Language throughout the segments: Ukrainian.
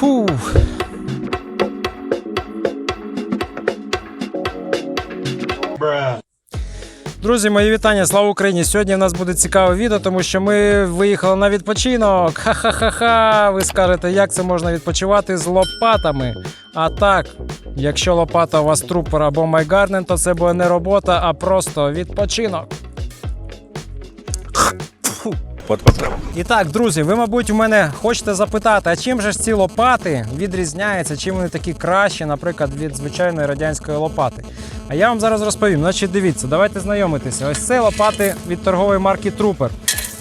Фух. Друзі, мої вітання, слава Україні! Сьогодні в нас буде цікаве відео, тому що ми виїхали на відпочинок. Ха-ха-ха-ха! Ви скажете, як це можна відпочивати з лопатами? А так, якщо лопата у вас трупер або майгарден, то це буде не робота, а просто відпочинок. І так, друзі, ви, мабуть, у мене хочете запитати, а чим же ж ці лопати відрізняються, чим вони такі кращі, наприклад, від звичайної радянської лопати? А я вам зараз розповім. Значить, дивіться, давайте знайомитися. Ось це лопати від торгової марки Trooper.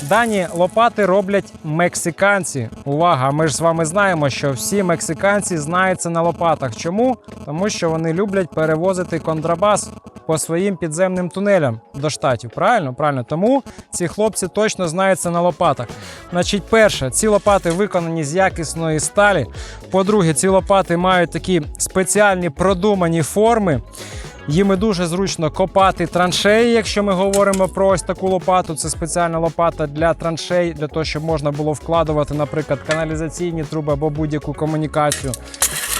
Дані лопати роблять мексиканці. Увага! Ми ж з вами знаємо, що всі мексиканці знаються на лопатах. Чому? Тому що вони люблять перевозити контрабас по своїм підземним тунелям до штатів. Правильно? Правильно. Тому ці хлопці точно знаються на лопатах. Значить, перше, ці лопати виконані з якісної сталі. По-друге, ці лопати мають такі спеціальні продумані форми. Їми дуже зручно копати траншеї, якщо ми говоримо про ось таку лопату. Це спеціальна лопата для траншей, для того, щоб можна було вкладувати, наприклад, каналізаційні труби або будь-яку комунікацію.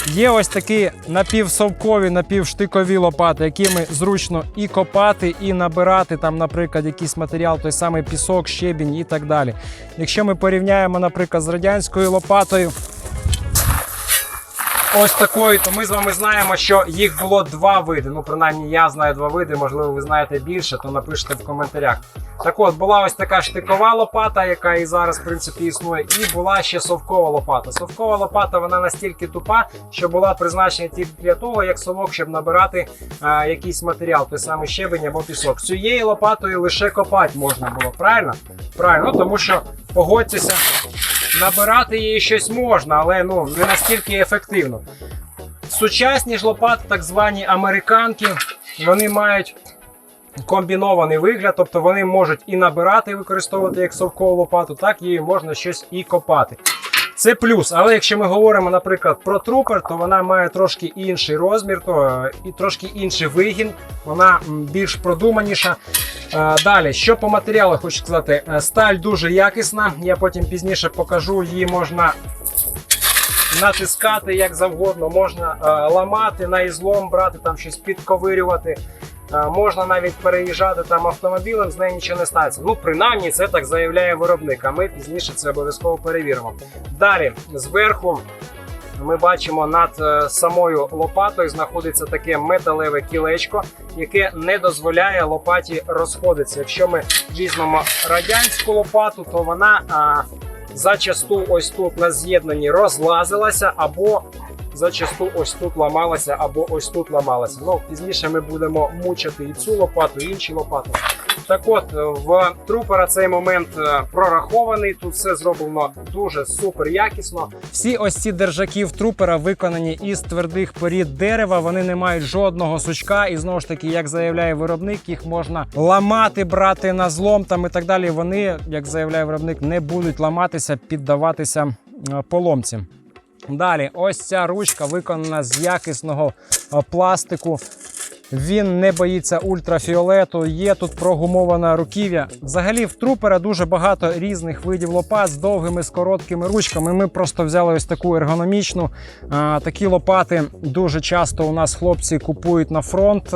Є ось такі напівсовкові, напівштикові лопати, якими зручно і копати, і набирати там, наприклад, якийсь матеріал, той самий пісок, щебінь і так далі. Якщо ми порівняємо, наприклад, з радянською лопатою, ось такою, то ми з вами знаємо, що їх було два види. Ну, принаймні, я знаю два види, можливо, ви знаєте більше, то напишіть в коментарях. Так от, була ось така штикова лопата, яка і зараз, в принципі, існує, і була ще совкова лопата. Совкова лопата вона настільки тупа, що була призначена тільки для того, як совок, щоб набирати а, якийсь матеріал, той самий щебень або пісок. Цією лопатою лише копати можна було, правильно? Правильно, тому що погодьтеся. Набирати її щось можна, але ну не настільки ефективно. Сучасні ж лопати, так звані американки, вони мають комбінований вигляд, тобто вони можуть і набирати, використовувати як совкову лопату, так її можна щось і копати. Це плюс, але якщо ми говоримо, наприклад, про трупер, то вона має трошки інший розмір, то е, і трошки інший вигін, вона більш продуманіша. Е, Далі, що по матеріалу хочу сказати, Е, сталь дуже якісна. Я потім пізніше покажу, її можна натискати як завгодно, можна ламати на ізлом, брати там щось підковирювати. Е, Можна навіть переїжджати там автомобілем, з нею нічого не станеться. Ну, принаймні, це так заявляє виробник, а ми пізніше це обов'язково перевіримо. Далі, зверху, ми бачимо над е, самою лопатою знаходиться таке металеве кілечко, яке не дозволяє лопаті розходитися. Якщо ми візьмемо радянську лопату, то вона а, зачасту ось тут на з'єднанні розлазилася або зачасту ось тут ламалася або ось тут ламалася. Ну, пізніше ми будемо мучити і цю лопату, і інші лопати. Так от, е, в трупера цей момент е, прорахований. Тут все зроблено дуже супер якісно. Всі ось ці держаки в трупера виконані із твердих порід дерева. Вони не мають жодного сучка, і знову ж таки, як заявляє виробник, їх можна ламати, брати на злом там і так далі. Вони, як заявляє виробник, не будуть ламатися, піддаватися е, поломці. Далі, ось ця ручка виконана з якісного пластику. Він не боїться ультрафіолету. Є тут прогумоване руків'я. Взагалі, в трупера дуже багато різних видів лопат з довгими, з короткими ручками. Ми просто взяли ось таку ергономічну. Такі лопати дуже часто у нас хлопці купують на фронт.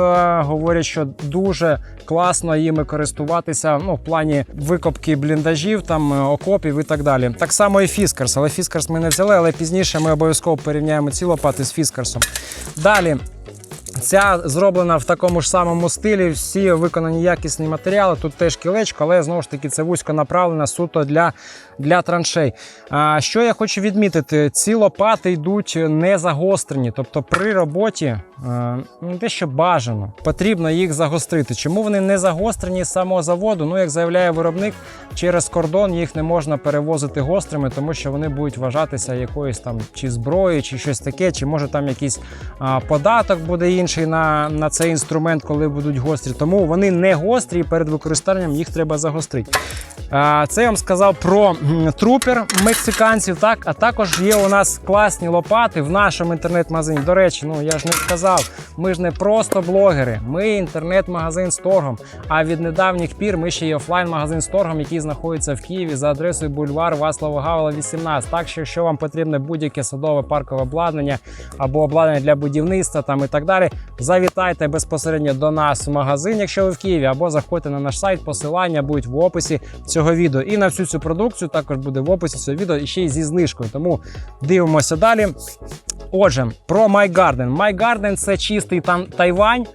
Говорять, що дуже класно їми користуватися. Ну, в плані викопки бліндажів, там е, окопів і так далі. Так само і Фіскарс, але Фіскарс ми не взяли, але пізніше ми обов'язково порівняємо ці лопати з Фіскарсом. Далі. Ця зроблена в такому ж самому стилі. Всі виконані якісні матеріали. Тут теж кілечко, але знову ж таки це вузько направлена суто для, для траншей. А, що я хочу відмітити, ці лопати йдуть не загострені, тобто при роботі е, ну, дещо бажано. Потрібно їх загострити. Чому вони не загострені з самого заводу? Ну, як заявляє виробник, через кордон їх не можна перевозити гострими, тому що вони будуть вважатися якоюсь там чи зброєю, чи щось таке, чи може там якийсь а, податок буде інший на, на цей інструмент, коли будуть гострі. Тому вони не гострі, і перед використанням їх треба загострити. А, Це я вам сказав про трупер мексиканців. Так, а також є у нас класні лопати в нашому інтернет-магазині. До речі, ну я ж не сказав, ми ж не просто блогери, ми інтернет-магазин з торгом. А від недавніх пір ми ще є офлайн-магазин з торгом, який знаходиться в Києві за адресою бульвар Васлава Гавела, 18. Так що, якщо вам потрібне будь-яке садове паркове обладнання або обладнання для будівництва там і так далі, завітайте безпосередньо до нас в магазин, якщо ви в Києві, або заходьте на наш сайт. Посилання будуть в описі цього відео. І на всю цю продукцію також буде в описі цього відео і ще й зі знижкою. Тому дивимося далі. Отже, про My Garden. Garden – це чистий там Тайвань.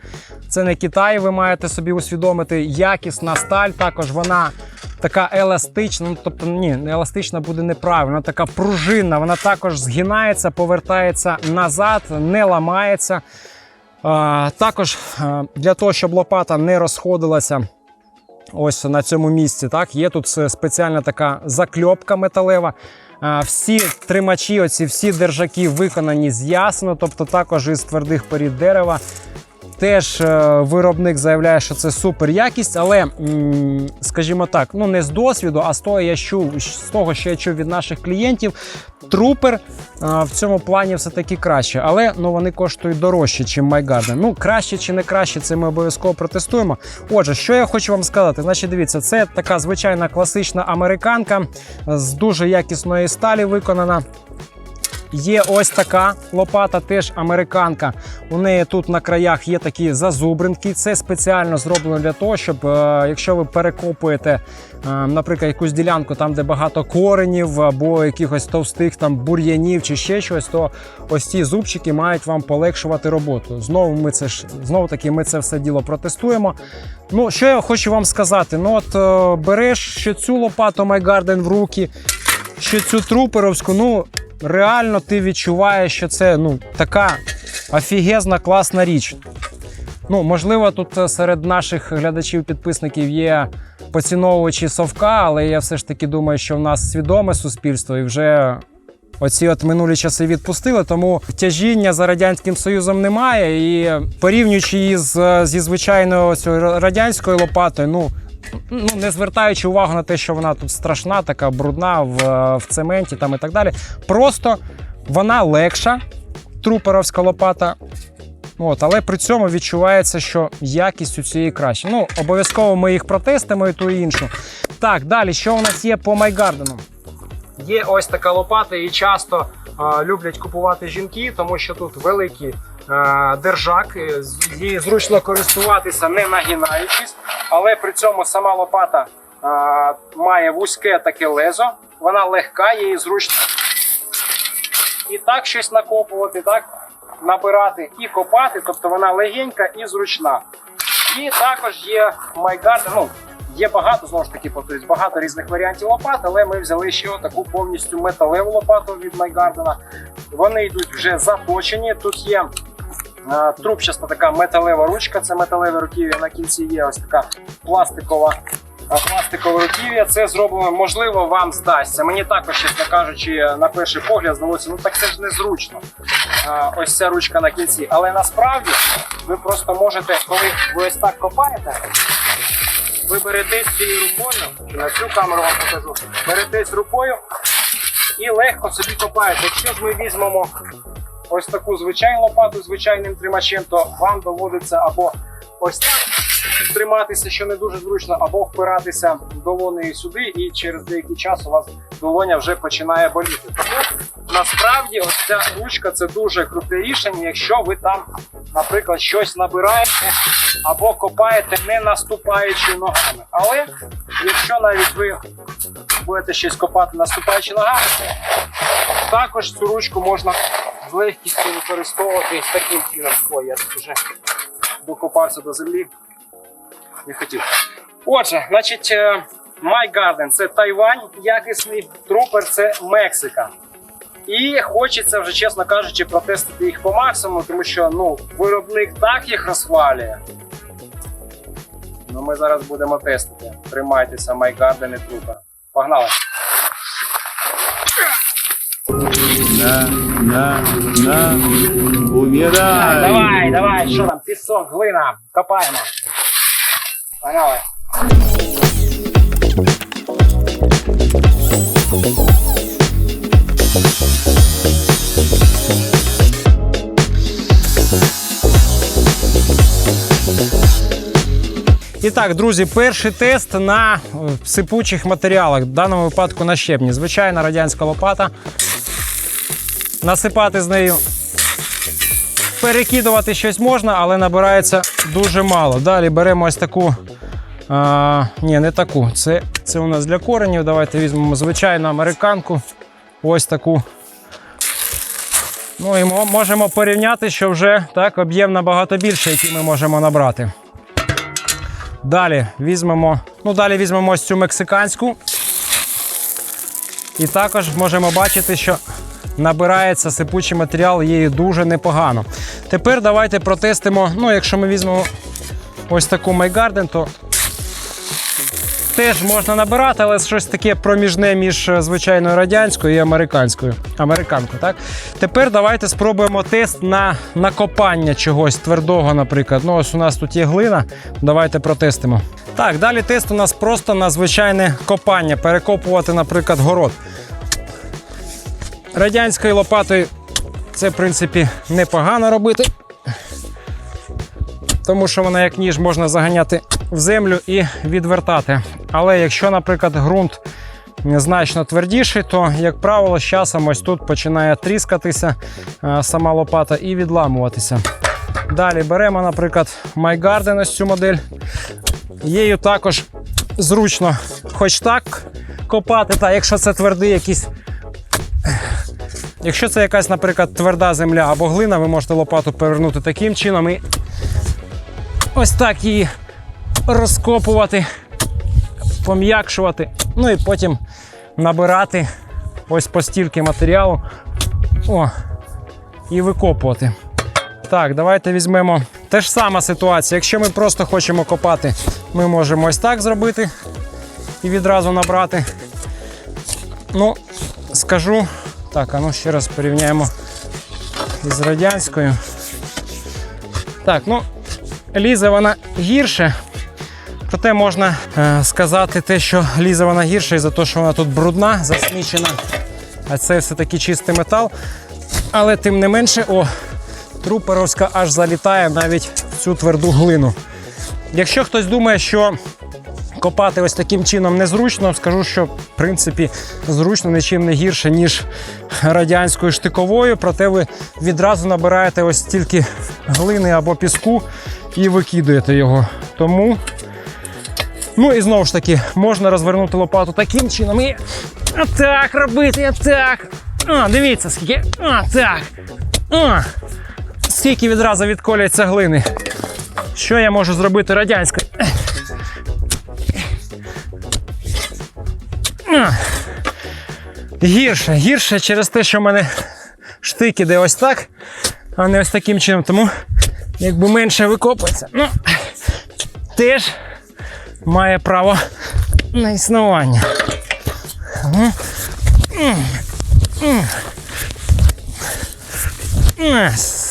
Це не Китай, ви маєте собі усвідомити. Якісна сталь, також вона така еластична. Ну, тобто, ні, не еластична буде неправильно, вона така пружинна, вона також згинається, повертається назад, не ламається. Також для того, щоб лопата не розходилася. Ось на цьому місці, так, є тут е, спеціальна така закльопка металева. Всі тримачі, оці всі держаки виконані з ясно тобто також із твердих порід дерева. Теж е, виробник заявляє, що це супер якість, але, скажімо так, ну не з досвіду, а з того, я чув, з того, що я чув від наших клієнтів, трупер е, в цьому плані все-таки краще. Але ну, вони коштують дорожче, ніж MyGarden. Ну, краще чи не краще, це ми обов'язково протестуємо. Отже, що я хочу вам сказати? Значить, дивіться, це така звичайна класична американка з дуже якісної сталі виконана. Є ось така лопата, теж американка. У неї тут на краях є такі зазубринки. Це спеціально зроблено для того, щоб е, якщо ви перекопуєте, е, наприклад, якусь ділянку там, де багато коренів або якихось товстих там бур'янів чи ще щось, то ось ці зубчики мають вам полегшувати роботу. Знову ми це ж знову таки ми це все діло протестуємо. Ну, що я хочу вам сказати? Ну, от е, береш цю лопату MyGarden в руки, що цю труперовську, ну реально ти відчуваєш, що це ну, така офігезна класна річ. Ну, можливо, тут е, серед наших глядачів-підписників є поціновувачі совка, але я все ж таки думаю, що в нас свідоме суспільство і вже. Оці от минулі часи відпустили, тому тяжіння за радянським союзом немає. І порівнюючи її з, зі звичайною радянською лопатою, ну ну не звертаючи увагу на те, що вона тут страшна, така брудна в, в цементі там і так далі. Просто вона легша, труперовська лопата. От, але при цьому відчувається, що якість у цієї краще. Ну, обов'язково ми їх протестимо і ту і іншу. Так, далі, що у нас є по майгардену? Є ось така лопата, і часто а, люблять купувати жінки, тому що тут великий а, держак, е, її зручно користуватися не нагинаючись, але при цьому сама лопата має вузьке таке лезо, вона легка, її зручно і так щось накопувати, так набирати і копати, тобто вона легенька і зручна. І також є майгард, ну є багато знову ж таки, повторюсь, багато різних варіантів лопат, але ми взяли ще таку повністю металеву лопату від Майгардена. Вони йдуть вже заточені. Тут є е, трубчаста така металева ручка, це металеве руків'я. На кінці є ось така пластикова. Пластикове руків'я, це зроблено, можливо, вам здасться. Мені також, чесно кажучи, на перший погляд здалося, ну так це ж незручно. Ось ця ручка на кінці. Але насправді ви просто можете, коли ви ось так копаєте, ви беретесь цією рукою, на цю камеру вам покажу, беретесь рукою і легко собі копаєте. Якщо ж ми візьмемо ось таку звичайну лопату звичайним тримачем, то вам доводиться або ось так триматися, що не дуже зручно, або впиратися долонею сюди, і через деякий час у вас долоня вже починає боліти. Тому насправді ось ця ручка це дуже круте рішення, якщо ви там, наприклад, щось набираєте або копаєте, не наступаючи ногами. Але якщо навіть ви будете щось копати, наступаючи ногами, також цю ручку можна з легкістю використовувати таким чином. Ой, я тут вже докопався до землі. Не хотів. Отже, значить, е, My Garden це Тайвань, якісний трупер це Мексика. І хочеться вже, чесно кажучи, протестити їх по максимуму, тому що ну, виробник так їх розхвалює. Ну, ми зараз будемо тестити. Тримайтеся, My Garden і трупер. Погнали! На, на, на, умирай. Давай, давай, що там, пісок, глина, копаємо. Погнали. І так, друзі, перший тест на е, сипучих матеріалах, в даному випадку на щебні. Звичайна радянська лопата. Насипати з нею. Перекидувати щось можна, але набирається дуже мало. Далі беремо ось таку. А, ні, не таку. Це, це у нас для коренів. Давайте візьмемо звичайну американку. Ось таку. Ну і можемо порівняти, що вже так об'єм набагато більше, який ми можемо набрати. Далі візьмемо, ну далі візьмемо ось цю мексиканську. І також можемо бачити, що набирається сипучий матеріал її дуже непогано. Тепер давайте протестимо. Ну, якщо ми візьмемо ось таку Майгарден, то теж можна набирати, але щось таке проміжне між е, звичайною радянською і американською. Американкою, так? Тепер давайте спробуємо тест на накопання чогось твердого, наприклад. Ну, ось у нас тут є глина. Давайте протестимо. Так, далі тест у нас просто на звичайне копання. Перекопувати, наприклад, город. Радянською лопатою це, в принципі, непогано робити. Тому що вона як ніж можна заганяти в землю і відвертати. Але якщо, наприклад, ґрунт значно твердіший, то, як правило, з часом ось тут починає тріскатися е, сама лопата і відламуватися. Далі беремо, наприклад, MyGarden, ось цю модель. Її також зручно, хоч так копати, та якщо це твердий якийсь. Якщо це якась, наприклад, тверда земля або глина, ви можете лопату повернути таким чином і ось так її розкопувати, пом'якшувати, ну і потім набирати ось по стільки матеріалу о, і викопувати. Так, давайте візьмемо те ж сама ситуація. Якщо ми просто хочемо копати, ми можемо ось так зробити і відразу набрати. Ну, скажу. Так, а ну ще раз порівняємо із радянською. Так, ну, лізе вона гірше. Проте можна е, сказати те, що лізе вона гірше із-за того, що вона тут брудна, засмічена. А це все-таки чистий метал. Але тим не менше, о, труперовська аж залітає навіть в цю тверду глину. Якщо хтось думає, що копати ось таким чином незручно, скажу, що в принципі зручно нічим не гірше, ніж радянською штиковою, проте ви відразу набираєте ось стільки глини або піску і викидуєте його. Тому, ну і знову ж таки, можна розвернути лопату таким чином і отак робити, отак. А, дивіться, скільки. А, так. А, скільки відразу відколяться глини. Що я можу зробити радянською? Гірше, гірше через те, що в мене штик іде ось так, а не ось таким чином. Тому якби менше викопується. Ну, теж має право на існування.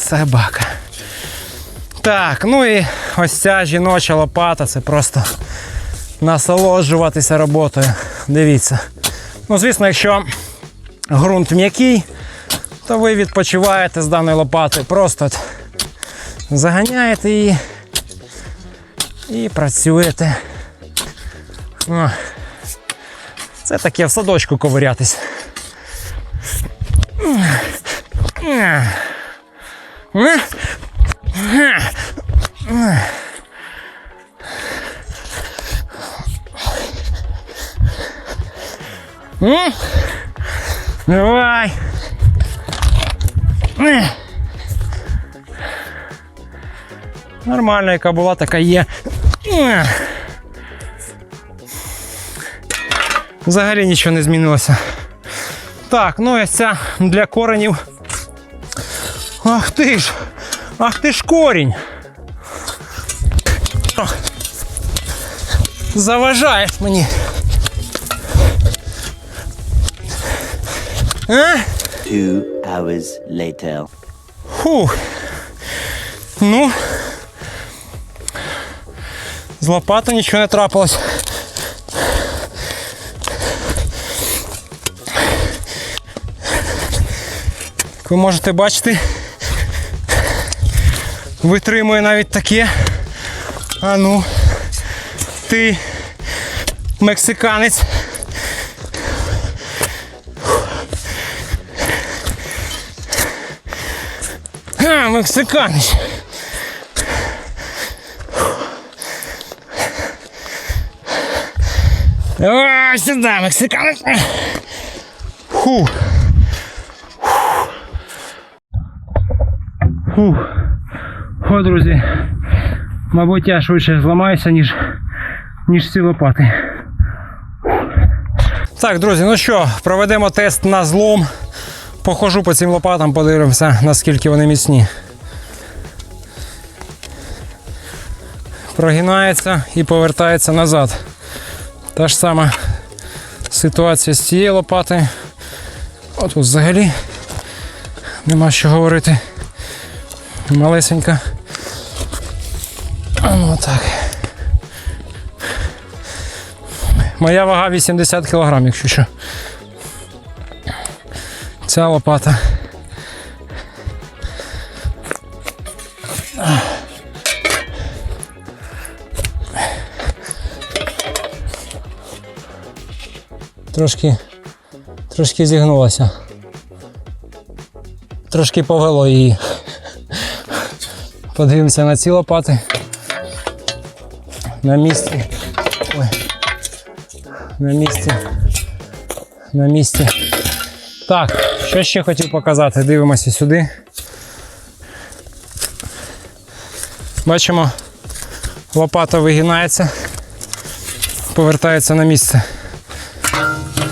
Собака. Так, ну і ось ця жіноча лопата це просто насолоджуватися роботою. Дивіться. Ну, звісно, якщо ґрунт м'який, то ви відпочиваєте з даною лопатою. Просто заганяєте її і працюєте. О, Це таке в садочку ковирятись. М? Давай. Е. Нормально, яка була, така є. Е. Взагалі нічого не змінилося. Так, ну ось ця для коренів. Ах ти ж! Ах ти ж корінь! Ох. Заважаєш мені. А? Two hours later. Фух. Ну. З нічого не трапилось. Ви можете бачити, витримує навіть таке. А ну, ти мексиканець. А, мексиканець. О, сюди, мексиканець. Фу. Фу. О, друзі. Мабуть, я швидше зламаюся, ніж, ніж ці лопати. Так, друзі, ну що, проведемо тест на злом. Похожу по цим лопатам, подивимося, наскільки вони міцні. Прогинається і повертається назад. Та ж сама ситуація з цієї лопати. От тут взагалі нема що говорити. Малесенька. Ну так. Моя вага 80 кг, якщо що. Ця лопата. Трошки, трошки зігнулася. Трошки повело її. Подивимося на ці лопати. На місці. Ой. На місці. На місці. Так, що ще хотів показати? Дивимося сюди. Бачимо, лопата вигинається, повертається на місце.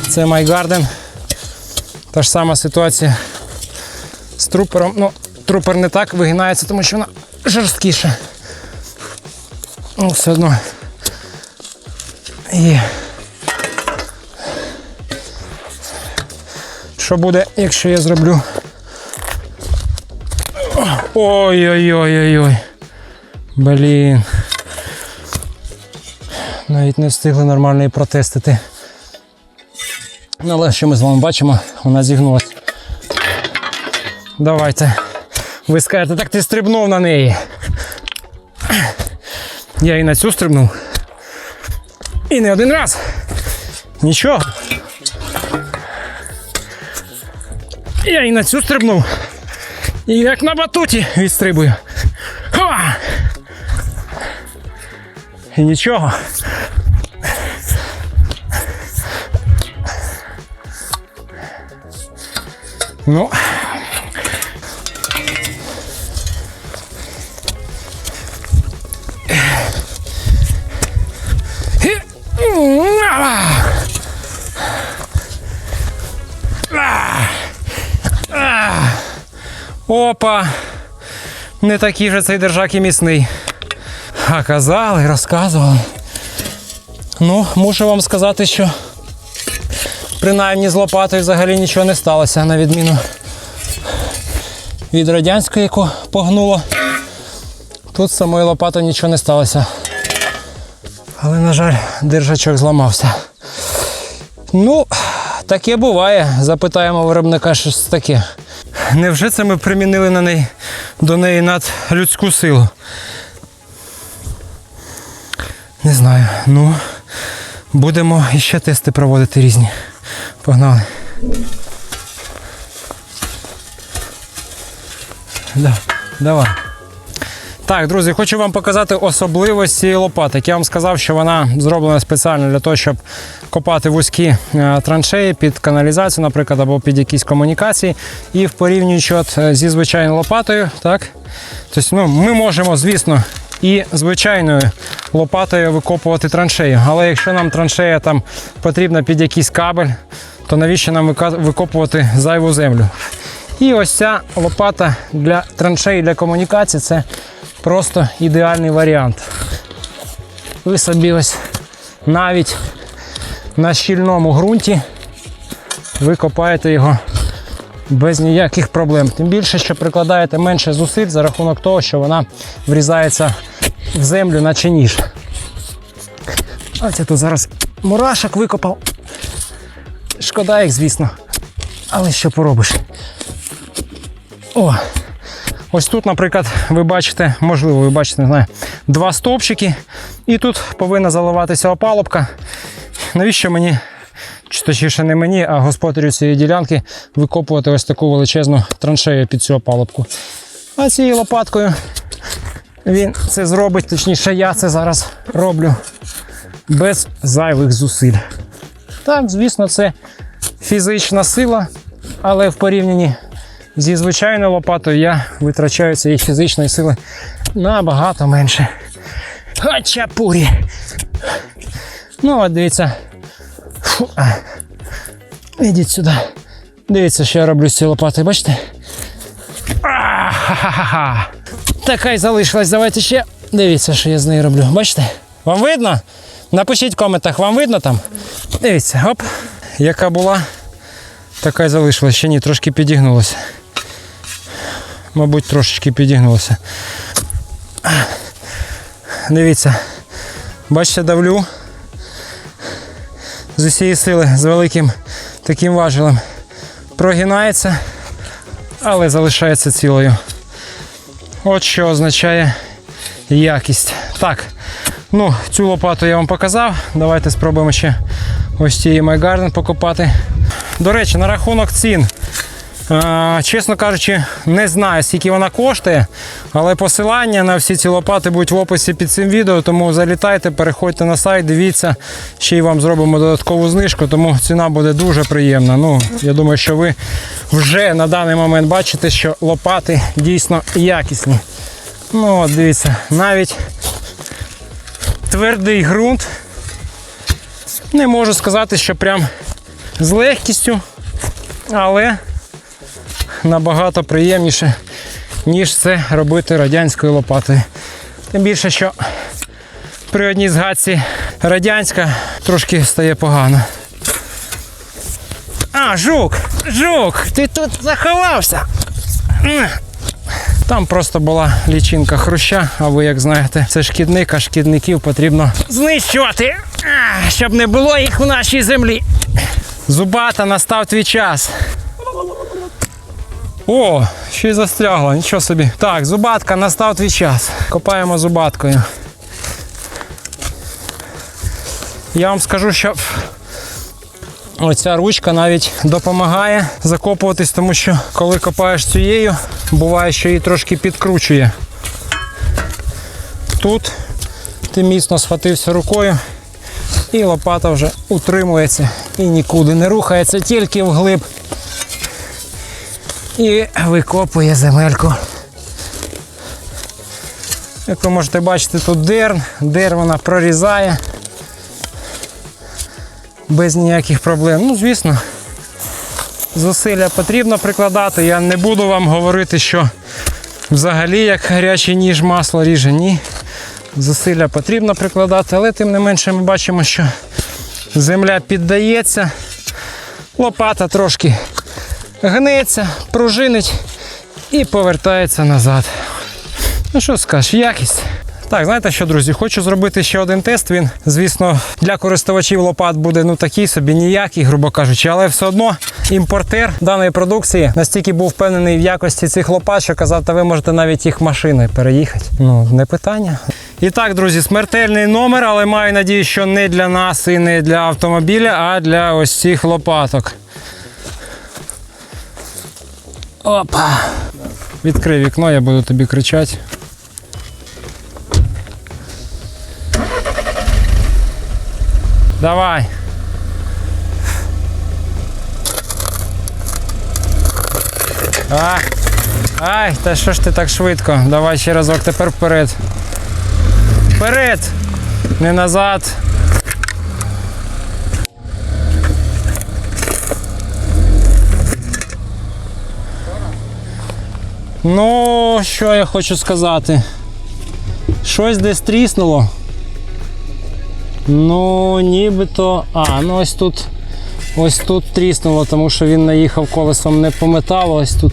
Це майгарден. Та ж сама ситуація з трупером. Ну, трупер не так вигинається, тому що вона жорсткіша. Ну, все одно. Є. Що буде, якщо я зроблю? Ой-ой-ой-ой-ой. Блін. Навіть не встигли нормально її протестити. Ну, але що ми з вами бачимо, вона зігнулась. Давайте. Ви скажете, так ти стрибнув на неї. Я і на цю стрибнув. І не один раз. Нічого. Я і на цю стрибнув. І як на батуті відстрибую. Ха! І нічого. Ну. Опа! Не такий же цей держак і міцний. А казали, розказували. Ну, мушу вам сказати, що принаймні з лопатою взагалі нічого не сталося, на відміну від радянської, яку погнуло. Тут з самою лопатою нічого не сталося. Але, на жаль, держачок зламався. Ну, таке буває. Запитаємо виробника щось таке. Невже це ми примінили на неї, до неї надлюдську силу? Не знаю. Ну, будемо іще тести проводити різні. Погнали. Да, давай. Так, друзі, хочу вам показати особливості цієї лопати. Я вам сказав, що вона зроблена спеціально для того, щоб копати вузькі е, траншеї під каналізацію, наприклад, або під якісь комунікації. І в порівнюючи от е, зі звичайною лопатою, так, тобто, ну, ми можемо, звісно, і звичайною лопатою викопувати траншею. Але якщо нам траншея там потрібна під якийсь кабель, то навіщо нам викопувати зайву землю? І ось ця лопата для траншеї, для комунікації це просто ідеальний варіант. Ви собі ось навіть на щільному ґрунті ви копаєте його без ніяких проблем. Тим більше, що прикладаєте менше зусиль за рахунок того, що вона врізається в землю, наче ніж. Ось я тут зараз мурашок викопав. Шкода їх, звісно. Але що поробиш? О, ось тут, наприклад, ви бачите, можливо, ви бачите, не знаю, два стовпчики, і тут повинна заливатися опалубка. Навіщо мені, чи точніше не мені, а господарю цієї ділянки викопувати ось таку величезну траншею під цю опалубку? А цією лопаткою він це зробить, точніше, я це зараз роблю без зайвих зусиль. Так, звісно, це фізична сила, але в порівнянні зі звичайною лопатою я витрачаю цієї фізичної сили набагато менше. Хачапурі! Ну, от дивіться. Фу. Ідіть сюди. Дивіться, що я роблю з цією лопатою, бачите? А, Ха-ха-ха. Така й залишилась. Давайте ще. Дивіться, що я з нею роблю. Бачите? Вам видно? Напишіть в коментах, вам видно там? Дивіться, оп. Яка була, така й залишилась. Ще ні, трошки підігнулася. Мабуть, трошечки підігнулося. Дивіться. Бачите, давлю з усієї сили, з великим таким важелем. Прогинається, але залишається цілою. От що означає якість. Так, ну, цю лопату я вам показав. Давайте спробуємо ще ось цієї MyGarden покопати. До речі, на рахунок цін. Чесно кажучи, не знаю, скільки вона коштує, але посилання на всі ці лопати будуть в описі під цим відео, тому залітайте, переходьте на сайт, дивіться, ще й вам зробимо додаткову знижку, тому ціна буде дуже приємна. Ну, я думаю, що ви вже на даний момент бачите, що лопати дійсно якісні. Ну, от дивіться, навіть твердий ґрунт. Не можу сказати, що прям з легкістю, але набагато приємніше, ніж це робити радянською лопатою. Тим більше, що при одній згадці радянська трошки стає погано. А, жук! Жук! Ти тут заховався! Там просто була лічинка хруща, а ви як знаєте, це шкідник, а шкідників потрібно знищувати, щоб не було їх у нашій землі. Зубата, настав твій час. О, ще й застрягла, нічого собі. Так, зубатка, настав твій час. Копаємо зубаткою. Я вам скажу, що оця ручка навіть допомагає закопуватись, тому що коли копаєш цією, буває, що її трошки підкручує. Тут ти міцно схватився рукою, і лопата вже утримується і нікуди не рухається, тільки вглиб і викопує земельку. Як ви можете бачити, тут дерн, дерн вона прорізає без ніяких проблем. Ну, звісно, зусилля потрібно прикладати. Я не буду вам говорити, що взагалі як гарячий ніж масло ріже. Ні. Зусилля потрібно прикладати, але тим не менше ми бачимо, що земля піддається, лопата трошки гнеться, пружинить і повертається назад. Ну що скажеш, якість. Так, знаєте що, друзі, хочу зробити ще один тест. Він, звісно, для користувачів лопат буде ну такий собі ніякий, грубо кажучи, але все одно імпортер даної продукції настільки був впевнений в якості цих лопат, що казав, та ви можете навіть їх машиною переїхати. Ну, не питання. І так, друзі, смертельний номер, але маю надію, що не для нас і не для автомобіля, а для ось цих лопаток. Опа. Відкрий вікно, я буду тобі кричати. Давай. А. Ай, та що ж ти так швидко? Давай ще разок, тепер вперед. Вперед! Не назад. Ну, що я хочу сказати? Щось десь тріснуло. Ну, нібито. А, ну ось тут ось тут тріснуло, тому що він наїхав колесом не по металу. Ось тут.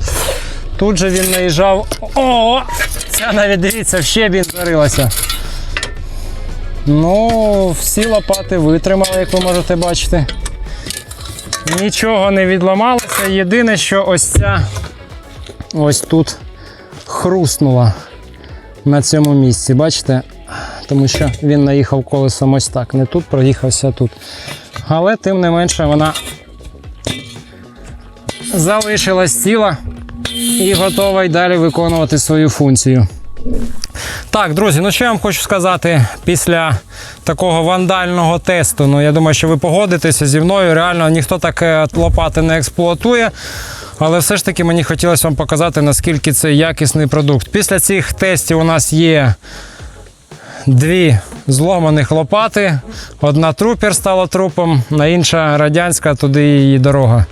Тут же він наїжджав. О! Ця навіть дивіться, в щебінь зарилася. Ну, всі лопати витримали, як ви можете бачити. Нічого не відламалося. Єдине, що ось ця ось тут хрустнула на цьому місці. Бачите? Тому що він наїхав колесом ось так. Не тут, проїхався тут. Але тим не менше вона залишилась ціла і готова й далі виконувати свою функцію. Так, друзі, ну що я вам хочу сказати після такого вандального тесту. Ну, я думаю, що ви погодитеся зі мною. Реально ніхто так е, лопати не експлуатує. Але все ж таки мені хотілося вам показати, наскільки це якісний продукт. Після цих тестів у нас є дві зломаних лопати. Одна трупер стала трупом, а інша радянська, туди її дорога.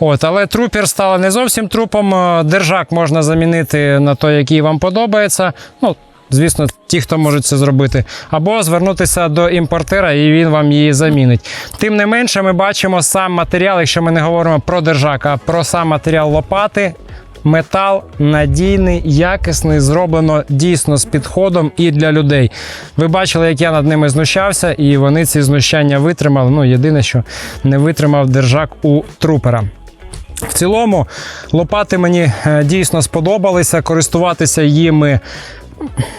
От, але трупер стала не зовсім трупом. Е, Держак можна замінити на той, який вам подобається. Ну, Звісно, ті, хто можуть це зробити, або звернутися до імпортера, і він вам її замінить. Тим не менше, ми бачимо сам матеріал, якщо ми не говоримо про держак, а про сам матеріал лопати. Метал надійний, якісний, зроблено дійсно з підходом і для людей. Ви бачили, як я над ними знущався, і вони ці знущання витримали. Ну, єдине, що не витримав держак у трупера. В цілому, лопати мені е, дійсно сподобалися. Користуватися їми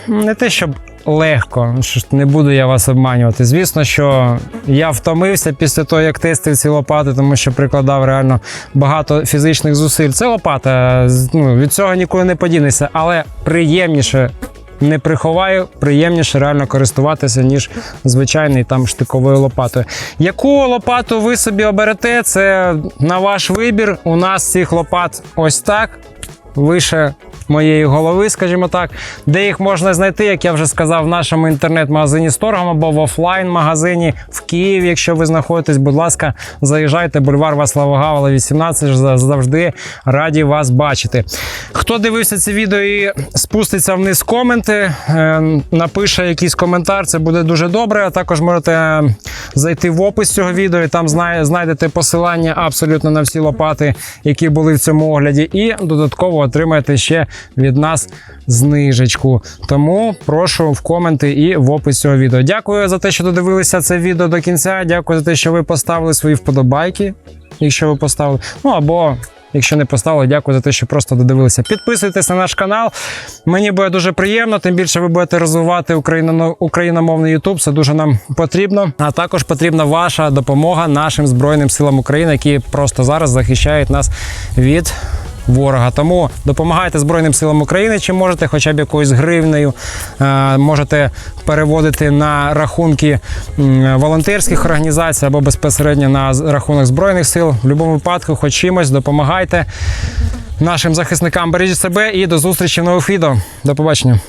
не те, щоб легко, що ж не буду я вас обманювати. Звісно, що я втомився після того, як тестив ці лопати, тому що прикладав реально багато фізичних зусиль. Це лопата, ну, від цього ніколи не подінешся, але приємніше. Не приховаю, приємніше реально користуватися, ніж звичайний там штиковою лопатою. Яку лопату ви собі оберете, це на ваш вибір. У нас цих лопат ось так вище моєї голови, скажімо так, де їх можна знайти, як я вже сказав, в нашому інтернет-магазині Сторгом або в офлайн-магазині в Києві. Якщо ви знаходитесь, будь ласка, заїжджайте, бульвар Васлава Гавала, 18. Завжди раді вас бачити. Хто дивився це відео і спуститься вниз коменти, е, напише якийсь коментар, це буде дуже добре. А також можете зайти в опис цього відео і там знайдете посилання абсолютно на всі лопати, які були в цьому огляді, і додатково отримаєте ще від нас знижечку. Тому прошу в коменти і в опис цього відео. Дякую за те, що додивилися це відео до кінця. Дякую за те, що ви поставили свої вподобайки, якщо ви поставили. Ну або. Якщо не поставили, дякую за те, що просто додивилися. Підписуйтесь на наш канал. Мені буде дуже приємно. Тим більше ви будете розвивати україномовний YouTube. Це дуже нам потрібно. А також потрібна ваша допомога нашим збройним силам України, які просто зараз захищають нас від. Ворога, тому допомагайте Збройним силам України, чи можете, хоча б якоюсь гривнею. Е, можете переводити на рахунки волонтерських організацій або безпосередньо на рахунок збройних сил. В будь-якому випадку, хоч чимось, допомагайте нашим захисникам. Бережіть себе і до зустрічі в нових відео. До побачення.